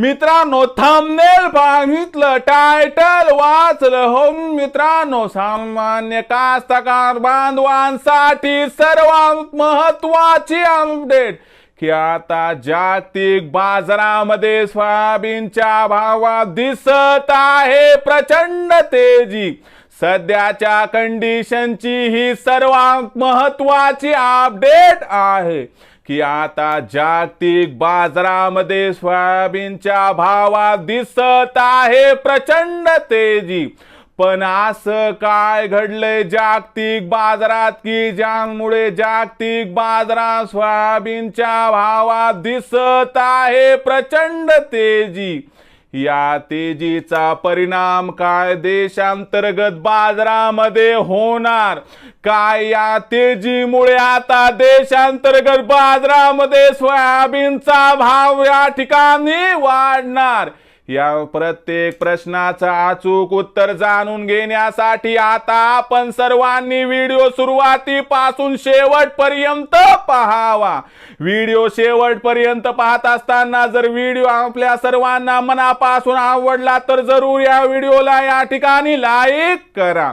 मित्रांनो थंबनेल बघितलं टायटल वाचलं. हो मित्रांनो सामान्य कास्तकार बांधवांसाठी सर्वात महत्वाची अपडेट की आता जागतिक बाजारामध्ये सोयाबीनच्या भावात दिसत आहे प्रचंड तेजी. सध्याच्या कंडिशनची ही सर्वात महत्वाची अपडेट आहे. की आता जागतिक बाजारामध्ये सोयाबीनच्या भावात दिसत आहे प्रचंड तेजी. पण असं काय घडलंय जागतिक बाजारात की ज्यामुळे जागतिक बाजारात सोयाबीनच्या भावात दिसत आहे प्रचंड तेजी? या तेजीचा परिणाम काय देशांतर्गत बाजारामध्ये होणार? काय या तेजीमुळे आता देशांतर्गत बाजारामध्ये सोयाबीनचा भाव या ठिकाणी वाढणार? या प्रत्येक प्रश्नाचं अचूक उत्तर जाणून घेण्यासाठी आता आपण सर्वांनी व्हिडिओ सुरुवातीपासून शेवटपर्यंत पहावा. व्हिडिओ शेवटपर्यंत पाहत असताना जर व्हिडिओ आपल्या सर्वांना मनापासून आवडला तर जरूर या व्हिडिओला या ठिकाणी लाईक करा.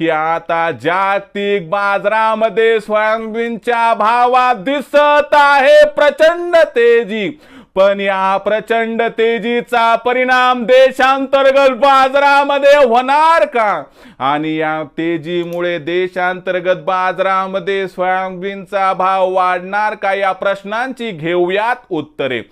की आता जागतिक बाजारामध्ये सोयाबीनच्या भावात दिसत आहे प्रचंड तेजी. पण या प्रचंड तेजीचा परिणाम देशांतर्गत बाजारामध्ये होणार का? आणि या तेजीमुळे देशांतर्गत बाजारामध्ये सोयाबीनचा भाव वाढणार का या प्रश्नांची घेऊयात उत्तरे.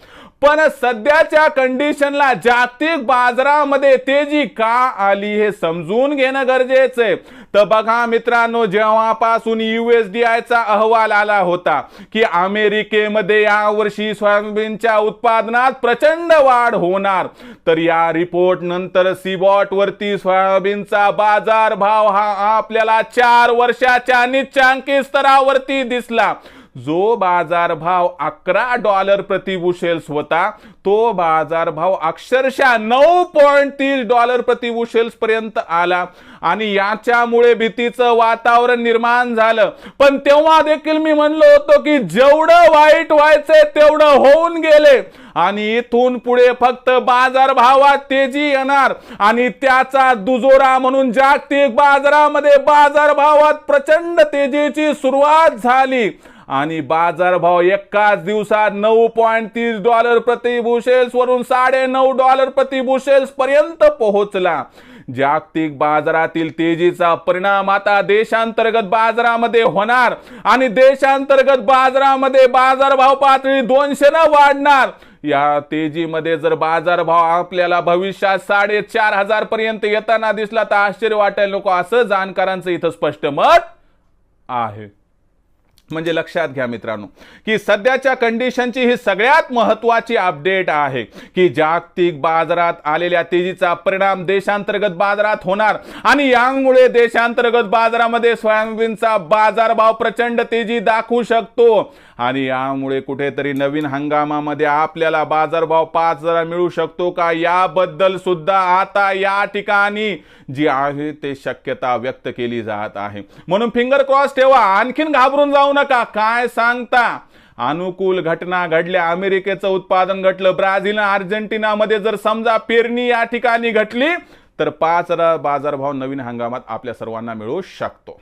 पण सध्याच्या कंडिशनला जागतिक बाजारामध्ये तेजी का आली हे समजून घेणं गरजेचं आहे. तर बघा मित्रांनो जेव्हापासून युएसडीआय चा अहवाल आला होता की अमेरिकेमध्ये यावर्षी सोयाबीनच्या उत्पादनात प्रचंड वाढ होणार तर या रिपोर्ट नंतर सीबॉट वरती सोयाबीनचा बाजार भाव हा आपल्याला चार वर्षाच्या निच्चांकी स्तरावरती दिसला. जो बाजारभाव अकरा डॉलर प्रति बुशेल्स होता तो बाजारभाव अक्षरशः नऊ पॉईंट तीस डॉलर प्रति बुशेल्स पर्यंत आला. आणि याच्यामुळे भीतीचं वातावरण निर्माण झालं. पण तेव्हा देखील मी म्हणलो होतो की जेवढं वाईट व्हायचंय तेवढं होऊन गेले. आणि इथून पुढे फक्त बाजारभावात तेजी येणार. आणि त्याचा दुजोरा म्हणून जागतिक बाजारामध्ये बाजारभावात प्रचंड तेजीची सुरुवात झाली. आणि बाजारभाव एकाच दिवसात नऊ पॉईंट तीस डॉलर प्रति बुशेल्स वरून साडे नऊ डॉलर प्रति बुशेल्स पर्यंत पोहोचला. जागतिक बाजारातील तेजीचा परिणाम आता देशांतर्गत बाजारामध्ये होणार आणि देशांतर्गत बाजारामध्ये बाजारभाव पातळी दोनशे न वाढणार. या तेजीमध्ये जर बाजारभाव आपल्याला भविष्यात साडेचार हजार पर्यंत येताना दिसला तर आश्चर्य वाटायला नको असं जाणकारांचं इथं स्पष्ट मत आहे. म्हणजे लक्षात घ्या मित्रांनो की सध्याच्या कंडिशनची ही सगळ्यात महत्वाची अपडेट आहे की जागतिक बाजारात आलेल्या तेजीचा परिणाम देशांतर्गत बाजारात होणार आणि यामुळे देशांतर्गत बाजारामध्ये सोयाबीनचा बाजारभाव प्रचंड तेजी दाखवू शकतो. आणि यामुळे कुठेतरी नवीन हंगामामध्ये आपल्याला बाजारभाव पाच जरा मिळू शकतो का? याबद्दल सुद्धा आता या ठिकाणी जी आहे ते शक्यता व्यक्त केली जात आहे. म्हणून फिंगर क्रॉस ठेवा आणखीन घाबरून जाऊ नका काय सांगता? अनुकूल घटना घडल्या अमेरिकेचं उत्पादन घटलं ब्राझील आणि अर्जेंटिनामध्ये जर समजा पेरणी या ठिकाणी घटली तर पाच बाजारभाव नवीन हंगामात आपल्या सर्वांना मिळू शकतो.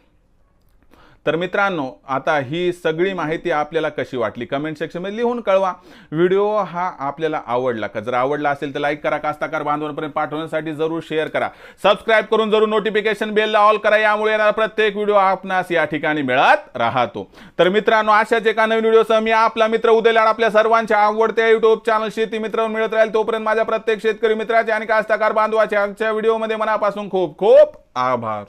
तर मित्रांनो आता ही सगळी माहिती आपल्याला कशी वाटली? कमेंट सेक्शनमध्ये लिहून कळवा. व्हिडिओ हा आपल्याला आवडला का? जर आवडला असेल तर लाईक करा कास्ताकार बांधवांपर्यंत पाठवण्यासाठी जरूर शेअर करा. सबस्क्राईब करून जरूर नोटिफिकेशन बेलला ऑल करा. यामुळे येणारा प्रत्येक व्हिडिओ आपणास या ठिकाणी मिळत राहतो. तर मित्रांनो अशाच एका नवीन व्हिडिओसह मी आपला मित्र उदयलाड आपल्या सर्वांच्या आवडत्या युट्यूब चॅनल शेती मित्र मिळत राहील तोपर्यंत माझ्या प्रत्येक शेतकरी मित्राचे आणि कास्ताकार बांधवाच्या आजच्या व्हिडिओमध्ये मनापासून खूप खूप आभार.